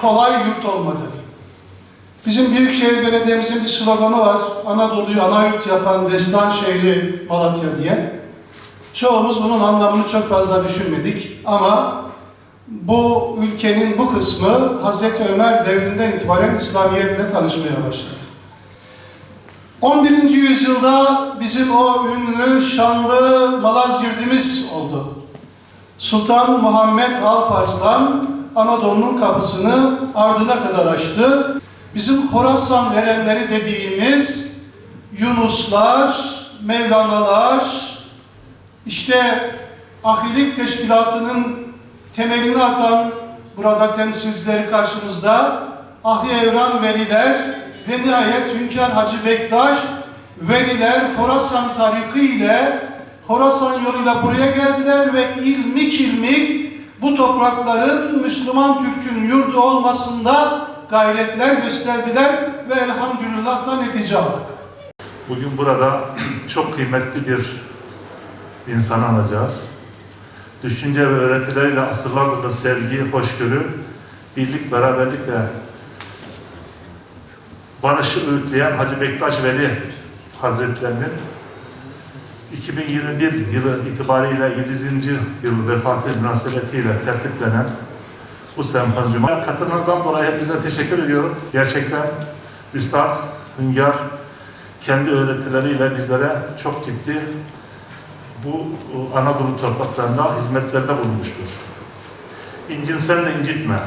kolay yurt olmadı. Bizim Büyükşehir Belediye'mizin bir sloganı var. Anadolu'yu ana yurt yapan destan şehri Malatya diye. Çoğumuz bunun anlamını çok fazla düşünmedik ama bu ülkenin bu kısmı Hazreti Ömer devrinden itibaren İslamiyetle tanışmaya başladı. 11. yüzyılda bizim o ünlü, şanlı Malazgirdimiz oldu. Sultan Muhammed Alparslan Anadolu'nun kapısını ardına kadar açtı. Bizim Horasan erenleri dediğimiz Yunuslar, Mevlanalar, işte ahilik teşkilatının temelini atan burada temsilcileri karşımızda Ahli Evran Veliler ve nihayet Hünkar Hacı Bektaş Veliler Horasan tarikı ile Horasan yoluyla buraya geldiler ve ilmik ilmik bu toprakların Müslüman Türk'ün yurdu olmasında gayretler gösterdiler ve elhamdülillah da netice aldık. Bugün burada çok kıymetli bir insan alacağız. Düşünce ve öğretileriyle asırlardır da sevgi, hoşgörü, birlik, beraberlik ve barışı öğütleyen Hacı Bektaş Veli Hazretlerinin 2021 yılı itibariyle 7. yıl vefatı münasebetiyle tertiplenen bu sempozyuma katılmanızdan dolayı hepinize teşekkür ediyorum. Gerçekten Üstad Hüngar kendi öğretileriyle bizlere çok ciddi bu Anadolu topraklarında hizmetlerde bulunmuştur. İncinsen de incitme.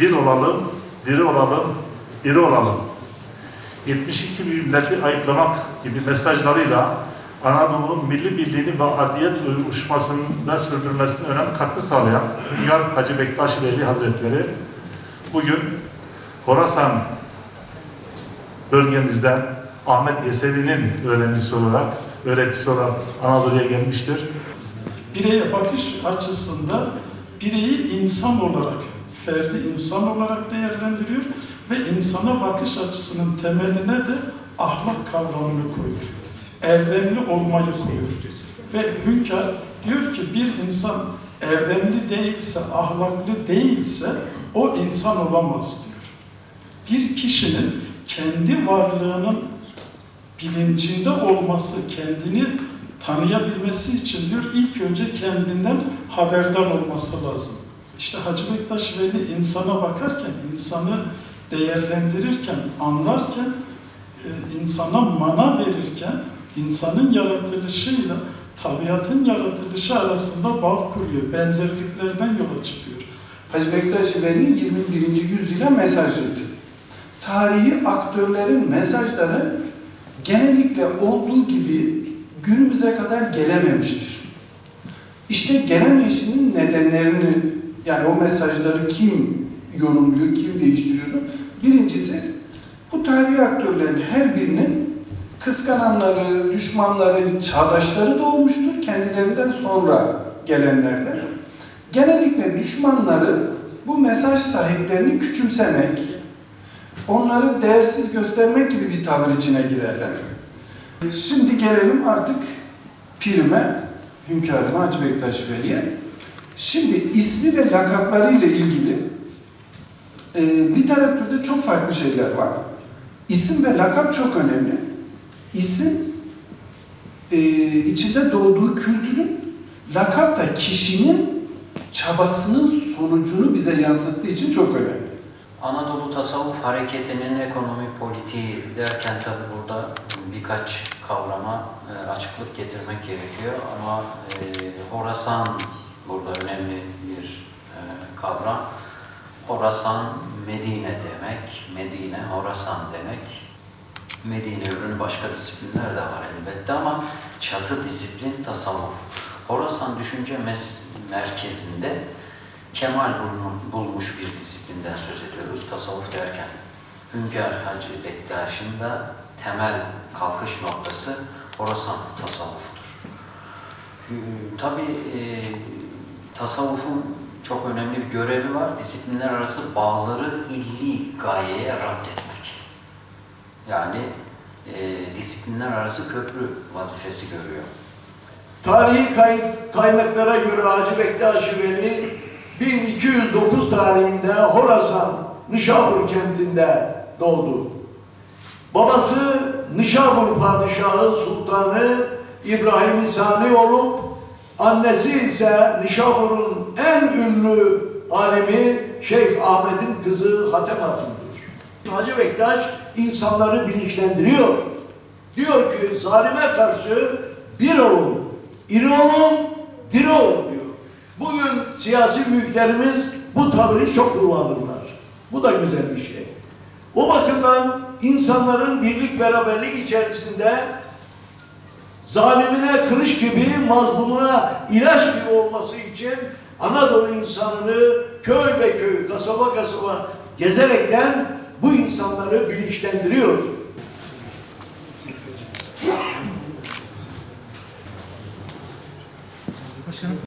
Bir olalım, diri olalım, iri olalım. 72 milleti ayıplamak gibi mesajlarıyla Anadolu'nun milli birliğini ve adiyet uyuşmasında sürdürmesine önemli katkı sağlayan Hüngar Hacı Bektaş Veli Hazretleri bugün Horasan bölgemizden Ahmet Yesevi'nin öğrencisi olarak, öğretisi olarak Anadolu'ya gelmiştir. bireye bakış açısında bireyi insan olarak, ferdi insan olarak değerlendiriyor ve insana bakış açısının temeline de ahlak kavramını koyuyor. Erdemli olmayı koyuyor. Ve hünkâr diyor ki bir insan erdemli değilse, ahlaklı değilse o insan olamaz diyor. Bir kişinin kendi varlığının bilincinde olması, kendini tanıyabilmesi için diyor ilk önce kendinden haberdar olması lazım. İşte Hacı Bektaş Veli insana bakarken, insanı değerlendirirken, anlarken, e, insana mana verirken, insanın yaratılışıyla tabiatın yaratılışı arasında bağ kuruyor. Benzerliklerden yola çıkıyor. Hacı Bektaş Veli'nin 21. yüzyıla mesajıydı. Tarihi aktörlerin mesajları genellikle olduğu gibi günümüze kadar gelememiştir. İşte gelemeyişinin nedenlerini yani o mesajları kim yorumluyor, kim değiştiriyordu? Birincisi bu tarihi aktörlerin her birinin kıskananları, düşmanları, çağdaşları da olmuştur kendilerinden sonra gelenlerden. Genellikle düşmanları bu mesaj sahiplerini küçümsemek, onları değersiz göstermek gibi bir tavır içine girerler. Şimdi gelelim artık pirime, hünkârıma Hacı Bektaş Veli'ye. Şimdi ismi ve lakapları ile ilgili e, literatürde çok farklı şeyler var. İsim ve lakap çok önemli. İsim e, içinde doğduğu kültürün, lakap da kişinin çabasının sonucunu bize yansıttığı için çok önemli. Anadolu tasavvuf hareketinin ekonomi politiği derken tabi burada birkaç kavrama e, açıklık getirmek gerekiyor ama e, Horasan burada önemli bir e, kavram. Horasan Medine demek, Medine Horasan demek. Medine ürünü başka disiplinler de var elbette ama çatı disiplin tasavvuf. Horasan düşünce merkezinde kemal bulmuş bir disiplinden söz ediyoruz tasavvuf derken. Hünkar Hacı Bektaş'ın da temel kalkış noktası Horasan tasavvufudur. Tabi tasavvufun çok önemli bir görevi var. Disiplinler arası bağları illi gayeye rapt etmek. Yani e, disiplinler arası köprü vazifesi görüyor. Tarihi kay- kaynaklara göre Hacı Bektaş Veli 1209 tarihinde Horasan, Nişabur kentinde doğdu. Babası Nişabur Padişahı Sultanı İbrahim İsani olup annesi ise Nişabur'un en ünlü alimi Şeyh Ahmet'in kızı Hatem Hatun'dur. Hacı Bektaş insanları bilinçlendiriyor. Diyor ki zalime karşı bir olun, iri olun, diri olun diyor. Bugün siyasi büyüklerimiz bu tabiri çok kullanırlar. Bu da güzel bir şey. O bakımdan insanların birlik beraberlik içerisinde zalimine kılıç gibi, mazlumuna ilaç gibi olması için Anadolu insanını köy be köy, kasaba kasaba gezerekten bu insanları bilinçlendiriyor.